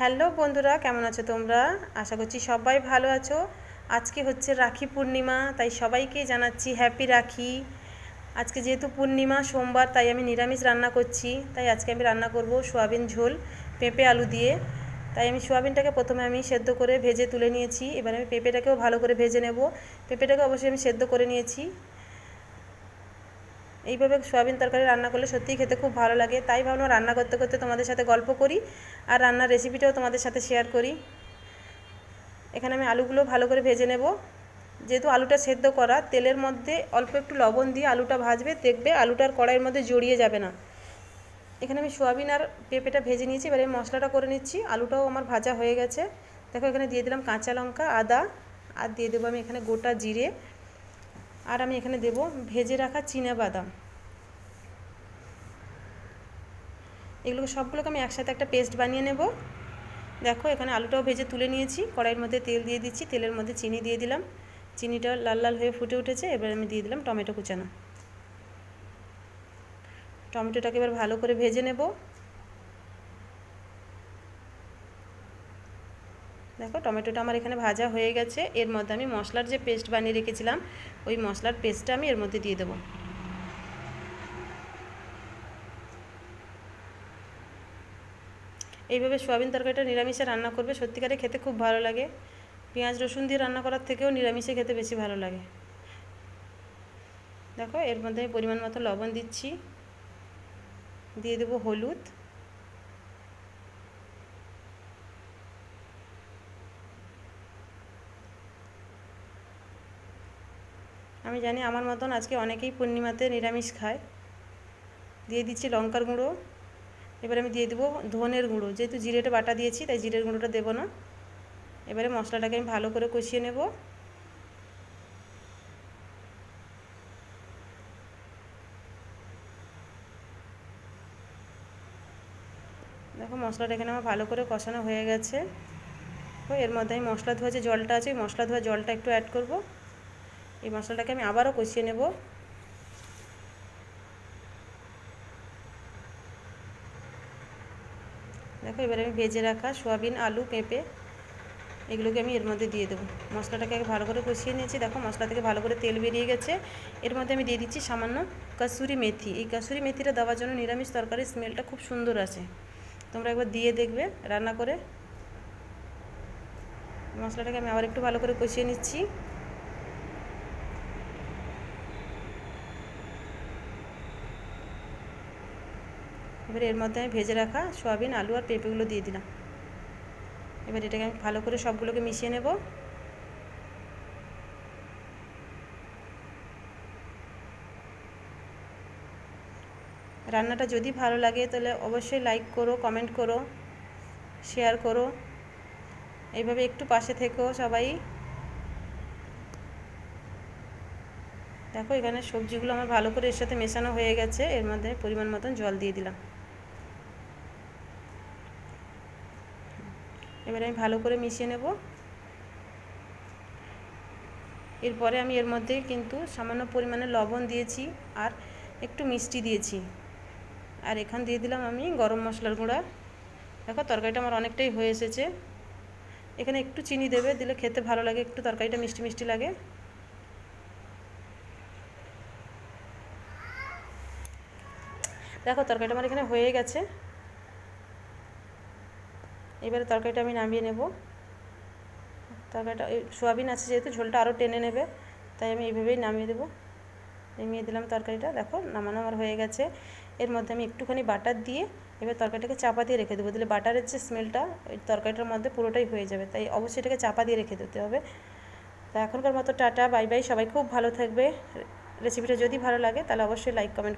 Hello বন্ধুরা, কেমন আছো তোমরা? আশা করছি সবাই ভালো আছো। আজকে হচ্ছে রাখি পূর্ণিমা, তাই সবাইকে জানাচ্ছি হ্যাপি রাখি। আজকে যেহেতু পূর্ণিমা, সোমবার, তাই আমি নিরামিষ রান্না করছি। তাই আজকে আমি রান্না করব সোয়াবিন ঝোল, পেঁপে আলু দিয়ে। তাই আমি সোয়াবিনটাকে প্রথমে আমি সেদ্ধ করে ভেজে তুলে নিয়েছি। এবার আমি পেঁপেটাকেও ভালো করে ভেজে নেব। পেঁপেটাকে অবশ্যই আমি সেদ্ধ করে নিয়েছি। এইভাবে সয়াবিন তরকারি রান্না করলে সত্যিই খেতে খুব ভালো লাগে। তাই ভাবলাম রান্না করতে করতে তোমাদের সাথে গল্প করি আর রান্নার রেসিপিটাও তোমাদের সাথে শেয়ার করি। এখানে আমি আলুগুলো ভালো করে ভেজে নেব। যেহেতু আলুটা সেদ্ধ করা, তেলের মধ্যে অল্প একটু লবণ দিয়ে আলুটা ভাজবে, দেখবে আলুটার কড়াইয়ের মধ্যে জড়িয়ে যাবে না। এখানে আমি সোয়াবিন আর পেঁপেটা ভেজে নিয়েছি, এবারে মশলাটা করে নিচ্ছি। আলুটাও আমার ভাজা হয়ে গেছে। দেখো এখানে দিয়ে দিলাম কাঁচা লঙ্কা, আদা, আর দিয়ে দেবো আমি এখানে গোটা জিরে। আর আমি এখানে দেব ভেজে রাখা চীনা বাদাম। এগুলোকে সবগুলোকে আমি একসাথে একটা পেস্ট বানিয়ে নেব। দেখো, এখানে আলুটাও ভেজে তুলে নিয়েছি। কড়াইয়ের মধ্যে তেল দিয়ে দিচ্ছি। তেলের মধ্যে চিনি দিয়ে দিলাম। চিনিটা লাল লাল হয়ে ফুটে উঠেছে। এবার আমি দিয়ে দিলাম টমেটো কুচানো। টমেটোটাকে এবার ভালো করে ভেজে নেব। দেখো, টমেটোটা আমার এখানে ভাজা হয়ে গেছে। এর মধ্যে আমি মশলার যে পেস্ট বানিয়ে রেখেছিলাম, ওই মশলার পেস্টটা আমি এর মধ্যে দিয়ে দেবো। এইভাবে সোয়াবিন তরকারিটা নিরামিষে রান্না করবে, সত্যিকারে খেতে খুব ভালো লাগে। পেঁয়াজ রসুন দিয়ে রান্না করার থেকেও নিরামিষে খেতে বেশি ভালো লাগে। দেখো, এর মধ্যে আমি পরিমাণ মতো লবণ দিচ্ছি। দিয়ে দেবো হলুদ। আমি জানি আমার মতন আজকে অনেকেই পূর্ণিমাতে নিরামিষ খায়। দিয়ে দিচ্ছি লঙ্কার গুঁড়ো। এবার আমি দিয়ে দেবো ধনের গুঁড়ো। যেহেতু জিরেটা বাটা দিয়েছি, তাই জিরের গুঁড়োটা দেবো না। এবারে মশলাটাকে আমি ভালো করে কষিয়ে নেব। দেখো মশলাটা এখানে আমার ভালো করে কষানো হয়ে গেছে। এর মধ্যে আমি মশলা ধোয়া যে জলটা আছে, ওই মশলা ধোয়া জলটা একটু অ্যাড করব। এই মশলাটাকে আমি আবারও কষিয়ে নেব। দেখো, এবারে আমি ভেজে রাখা সোয়াবিন, আলু, পেঁপে, এগুলোকে আমি এর মধ্যে দিয়ে দেবো। মশলাটাকে ভালো করে কষিয়ে নিয়েছি। দেখো, মশলা থেকে ভালো করে তেল বেরিয়ে গেছে। এর মধ্যে আমি দিয়ে দিচ্ছি সামান্য কাসুরি মেথি। এই কাসুরি মেথিটা দেওয়ার জন্য নিরামিষ তরকারির স্মেলটা খুব সুন্দর আছে তোমরা একবার দিয়ে দেখবে, রান্না করে। মশলাটাকে আমি আবার একটু ভালো করে কষিয়ে নিচ্ছি। এবার এর মধ্যে আমি ভেজে রাখা সয়াবিন, আলু আর পেঁপেগুলো দিয়ে দিলাম। এবার এটাকে আমি ভালো করে সবগুলোকে মিশিয়ে নেব। রান্নাটা যদি ভালো লাগে তাহলে অবশ্যই লাইক করো কমেন্ট করো শেয়ার করো। এইভাবে একটু পাশে থেকো সবাই। দেখো এখানে সবজিগুলো আমার ভালো করে এর সাথে মেশানো হয়ে গেছে, এর মধ্যে পরিমাণ মতন জল দিয়ে দিলাম। এবারে আমি ভালো করে মিশিয়ে নেব। এরপরে আমি এর মধ্যে কিন্তু সামান্য পরিমাণে লবণ দিয়েছি আর একটু মিষ্টি দিয়েছি। আর এখান দিয়ে দিলাম আমি গরম মশলার গুঁড়া। দেখো তরকারিটা আমার অনেকটাই হয়ে এসেছে। এখানে একটু চিনি দেবে, দিলে খেতে ভালো লাগে, একটু তরকারিটা মিষ্টি মিষ্টি লাগে। দেখো তরকারিটা আমার এখানে হয়ে গেছে। এবারে তরকারিটা আমি নামিয়ে নেব। তরকারিটা সোয়াবিন আছে যেহেতু, ঝোলটা আরও টেনে নেবে, তাই আমি এইভাবেই নামিয়ে দেবো। নামিয়ে দিলাম তরকারিটা, দেখো নামানো আমার হয়ে গেছে। এর মধ্যে আমি একটুখানি বাটার দিয়ে এবার তরকারিটাকে চাপা দিয়ে রেখে দেবো, দিলে বাটারের যে স্মেলটা, ওই তরকারিটার মধ্যে পুরোটাই হয়ে যাবে, তাই অবশ্যই এটাকে চাপা দিয়ে রেখে দিতে হবে। তা এখনকার মতো টাটা, বাই বাই, সবাই খুব ভালো থাকবে। রেসিপিটা যদি ভালো লাগে, তাহলে অবশ্যই লাইক, কমেন্ট